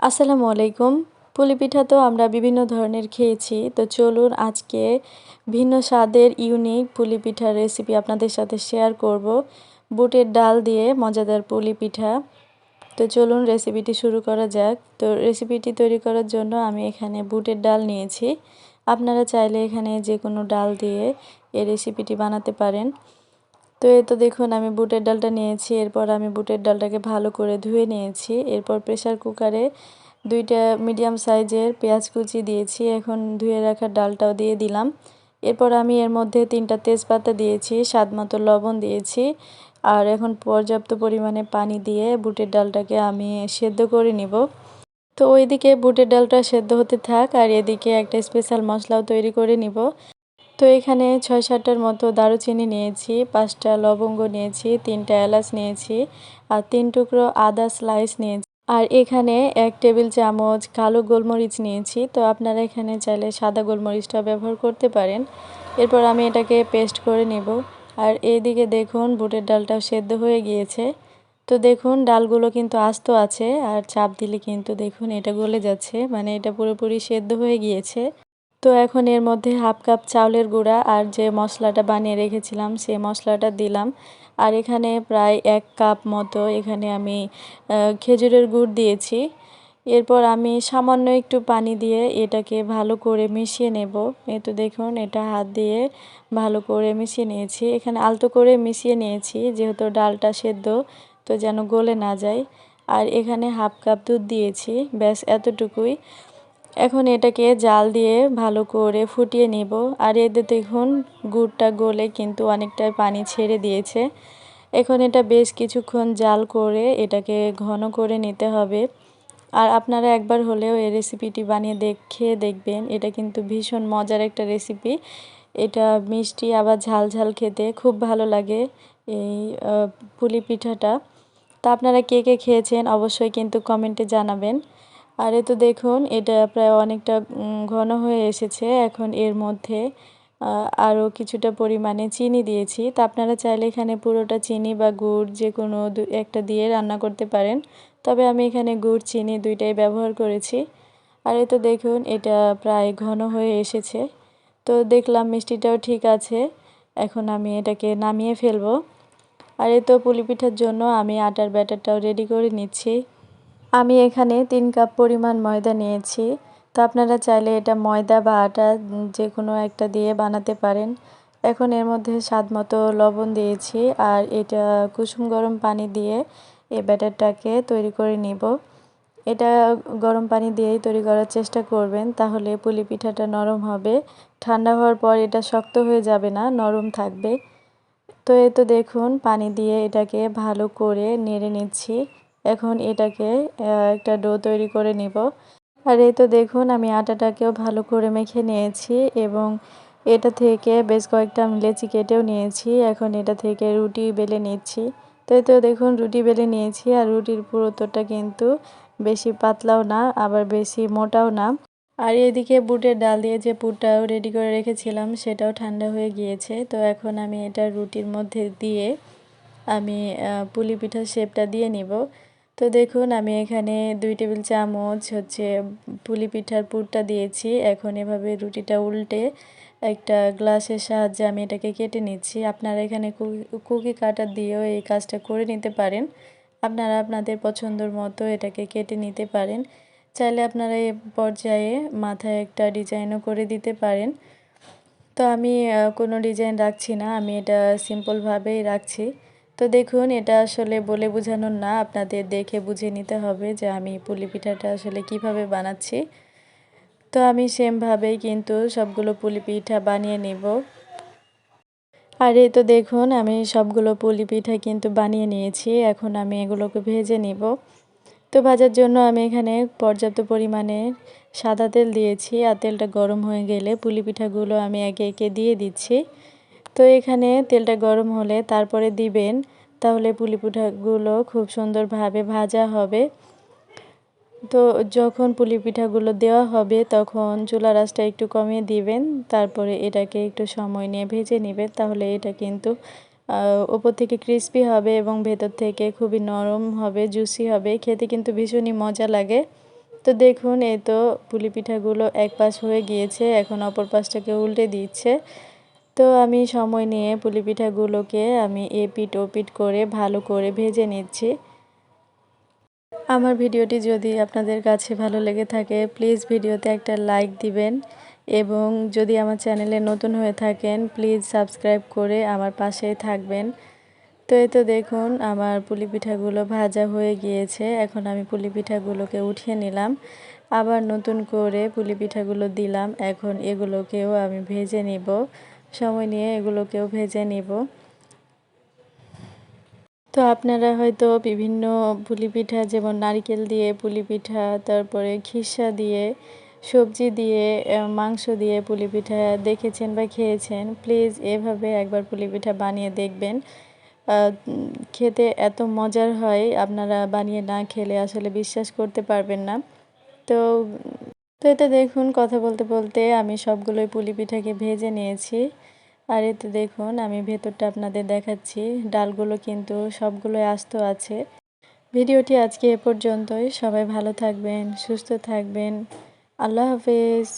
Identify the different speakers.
Speaker 1: আসসালামু আলাইকুম। পুলি পিঠা তো আমরা বিভিন্ন ধরনের খেয়েছি। তো চলুন আজকে ভিন্ন স্বাদের ইউনিক পুলি পিঠার রেসিপি আপনাদের সাথে শেয়ার করব। বুটের ডাল দিয়ে মজাদার পুলি পিঠা তো চলুন রেসিপিটি শুরু করা যাক। তো রেসিপিটি তৈরি করার জন্য আমি এখানে বুটের ডাল নিয়েছি। আপনারা চাইলে এখানে যে কোনো ডাল দিয়ে এই রেসিপিটি বানাতে পারেন। তো এই তো দেখুন, আমি বুটের ডালটা নিয়েছি, এরপর আমি বুটের ডালটাকে ভালো করে ধুয়ে নিয়েছি, এরপর প্রেশার কুকারে দুইটা মিডিয়াম সাইজের পেঁয়াজ কুচি দিয়েছি, এখন ধুয়ে রাখা ডালটাও দিয়ে দিলাম। এরপর আমি এর মধ্যে তিনটা তেজপাতা দিয়েছি, স্বাদ মতো লবণ দিয়েছি, আর এখন পর্যাপ্ত পরিমাণে পানি দিয়ে বুটের ডালটাকে আমি সেদ্ধ করে নিব। তো ওইদিকে বুটের ডালটা সেদ্ধ হতে থাক, আর এদিকে একটা স্পেশাল মশলাও তৈরি করে নিব। তো এখানে ছয় সাতটার মতো দারুচিনি নিয়েছি, পাঁচটা লবঙ্গ নিয়েছি, তিনটা এলাচ নিয়েছি, আর তিন টুকরো আদা স্লাইস নিয়েছি। আর এখানে এক টেবিল চামচ কালো গোলমরিচ নিয়েছি, তো আপনারা এখানে চাইলে সাদা গোলমরিচটা ব্যবহার করতে পারেন। এরপর আমি এটাকে পেস্ট করে নেব। আর এইদিকে দেখুন, বুটের ডালটাও সেদ্ধ হয়ে গিয়েছে। তো দেখুন, ডালগুলো কিন্তু আস্ত আছে, আর চাপ দিলে কিন্তু দেখুন এটা গলে যাচ্ছে মানে এটা পুরোপুরি সেদ্ধ হয়ে গিয়েছে। তো এখন এর মধ্যে হাফ কাপ চাউলের গুঁড়া আর যে মশলাটা বানিয়ে রেখেছিলাম, সেই মশলাটা দিলাম। আর এখানে প্রায় এক কাপ মতো এখানে আমি খেজুরের গুড় দিয়েছি। এরপর আমি সামান্য একটু পানি দিয়ে এটাকে ভালো করে মিশিয়ে নেব। এই তো দেখুন, এটা হাত দিয়ে ভালো করে মিশিয়ে নিয়েছি। এখানে আলতো করে মিশিয়ে নিয়েছি, যেহেতু ডালটা সেদ্ধ, তো যেন গলে না যায়। আর এখানে হাফ কাপ দুধ দিয়েছি, ব্যাস এতটুকুই। এখন এটাকে জাল দিয়ে ভালো করে ফুটিয়ে নিব। আর এতে দেখুন, গুড়টা গলে কিন্তু অনেকটাই পানি ছেড়ে দিয়েছে। এখন এটা বেশ কিছুক্ষণ জাল করে এটাকে ঘন করে নিতে হবে। আর আপনারা একবার হলেও এই রেসিপিটি বানিয়ে দেখে দেখবেন। এটা কিন্তু ভীষণ মজার একটা রেসিপি। এটা মিষ্টি, আবার ঝাল ঝাল খেতে খুব ভালো লাগে এই পুলি পিঠাটা। তা আপনারা কে কে খেয়েছেন অবশ্যই কিন্তু কমেন্টে জানাবেন। আর তো দেখুন, এটা প্রায় অনেকটা ঘন হয়ে এসেছে। এখন এর মধ্যে আরও কিছুটা পরিমাণে চিনি দিয়েছি। তা আপনারা চাইলে এখানে পুরোটা চিনি বা গুড় যে কোনো একটা দিয়ে রান্না করতে পারেন। তবে আমি এখানে গুড়, চিনি দুইটাই ব্যবহার করেছি। আর এ তো দেখুন, এটা প্রায় ঘন হয়ে এসেছে। তো দেখলাম মিষ্টিটাও ঠিক আছে। এখন আমি এটাকে নামিয়ে ফেলব। আর এ তো পুলি পিঠার জন্য আমি আটার ব্যাটারটাও রেডি করে নিচ্ছি। আমি এখানে তিন কাপ পরিমাণ ময়দা নিয়েছি। তো আপনারা চাইলে এটা ময়দা বা আটা যে কোনো একটা দিয়ে বানাতে পারেন। এখন এর মধ্যে স্বাদ মতো লবণ দিয়েছি আর এটা কুসুম গরম পানি দিয়ে এই ব্যাটারটাকে তৈরি করে নিব। এটা গরম পানি দিয়েই তৈরি করার চেষ্টা করবেন, তাহলে পুলি পিঠাটা নরম হবে। ঠান্ডা হওয়ার পর এটা শক্ত হয়ে যাবে না, নরম থাকবে। তো এ তো দেখুন, পানি দিয়ে এটাকে ভালো করে নেড়ে নিচ্ছি। এখন এটাকে একটা ডো তৈরি করে নিব। আর এই তো দেখুন, আমি আটাটাকেও ভালো করে মেখে নিয়েছি এবং এটা থেকে বেশ কয়েকটা আমি লেচি কেটেও নিয়েছি। এখন এটা থেকে রুটি বেলে নিচ্ছি। তো তো দেখুন, রুটি বেলে নিয়েছি আর রুটির পুরোতটা কিন্তু বেশি পাতলাও না, আবার বেশি মোটাও না। আর এদিকে বুটের ডাল দিয়ে যে পুরটাও রেডি করে রেখেছিলাম, সেটাও ঠান্ডা হয়ে গিয়েছে। তো এখন আমি এটা রুটির মধ্যে দিয়ে আমি পুলি পিঠার শেপটা দিয়ে নিব। তো দেখুন, আমি এখানে দুই টেবিল চামচ হচ্ছে পুলি পিঠার পুরটা দিয়েছি। এখন এভাবে রুটিটা উল্টে একটা গ্লাসের সাহায্যে আমি এটাকে কেটে নিচ্ছি। আপনারা এখানে কুকি কাটার দিয়েও এই কাজটা করে নিতে পারেন। আপনারা আপনাদের পছন্দর মতো এটাকে কেটে নিতে পারেন। চাইলে আপনারা এ পর্যায়ে মাথায় একটা ডিজাইনও করে দিতে পারেন। তো আমি কোনো ডিজাইন রাখছি না। আমি এটা সিম্পলভাবেই রাখছি। তো দেখুন, এটা আসলে বলে বোঝানোর না, আপনাদের দেখে বুঝে নিতে হবে যে আমি পুলি পিঠাটা আসলে কীভাবে বানাচ্ছি। তো আমি সেমভাবেই কিন্তু সবগুলো পুলি পিঠা বানিয়ে নিব। আর এই তো দেখুন, আমি সবগুলো পুলি পিঠা কিন্তু বানিয়ে নিয়েছি, এখন আমি এগুলোকে ভেজে নিব। তো ভাজার জন্য আমি এখানে পর্যাপ্ত পরিমাণে সাদা তেল দিয়েছি, আর তেলটা গরম হয়ে গেলে পুলি পিঠাগুলো আমি একে একে দিয়ে দিচ্ছি। তো এখানে তেলটা গরম হলে তারপরে দিবেন, তাহলে পুলি পিঠাগুলো খুব সুন্দরভাবে ভাজা হবে। তো যখন পুলি পিঠাগুলো দেওয়া হবে, তখন চুলা রাসটা একটু কমিয়ে দিবেন, তারপরে এটাকে একটু সময় নিয়ে ভেজে নেবেন, তাহলে এটা কিন্তু ওপর থেকে ক্রিস্পি হবে এবং ভেতর থেকে খুবই নরম হবে, জুসি হবে, খেতে কিন্তু ভীষণই মজা লাগে। তো দেখুন, এই তো পুলি পিঠাগুলো এক পাশ হয়ে গিয়েছে, এখন অপর পাশটাকে উল্টে দিচ্ছে। তো আমি সময় নিয়ে পুলি পিঠাগুলোকে আমি এপিট ওপিট করে ভালো করে ভেজে নিচ্ছি। আমার ভিডিওটি যদি আপনাদের কাছে ভালো লেগে থাকে, প্লিজ ভিডিওতে একটা লাইক দিবেন এবং যদি আমার চ্যানেলে নতুন হয়ে থাকেন, প্লিজ সাবস্ক্রাইব করে আমার পাশেই থাকবেন। তো এই তো দেখুন, আমার পুলি পিঠাগুলো ভাজা হয়ে গিয়েছে। এখন আমি পুলি পিঠাগুলোকে উঠিয়ে নিলাম। আবার নতুন করে পুলি পিঠাগুলো দিলাম। এখন এগুলোকেও আমি ভেজে নিব। সময় নিয়ে এগুলোকেও ভেজে নিব। তো আপনারা হয়তো বিভিন্ন পুলি পিঠা যেমন নারিকেল দিয়ে পুলি পিঠা তারপরে খিসা দিয়ে, সবজি দিয়ে মাংস দিয়ে পুলি পিঠা দেখেছেন বা খেয়েছেন, প্লিজ এভাবে একবার পুলি পিঠা বানিয়ে দেখবেন। খেতে এত মজার হয়, আপনারা বানিয়ে না খেলে আসলে বিশ্বাস করতে পারবেন না। তো তো এটা দেখুন, কথা বলতে বলতে আমি সবগুলোই পুলি পিঠাকে ভেজে নিয়েছি। আর এতে দেখুন, আমি ভেতরটা আপনাদের দেখাচ্ছি। ডালগুলো কিন্তু সবগুলোই আস্ত আছে। ভিডিওটি আজকে এ পর্যন্তই। সবাই ভালো থাকবেন, সুস্থ থাকবেন। আল্লাহ হাফেজ।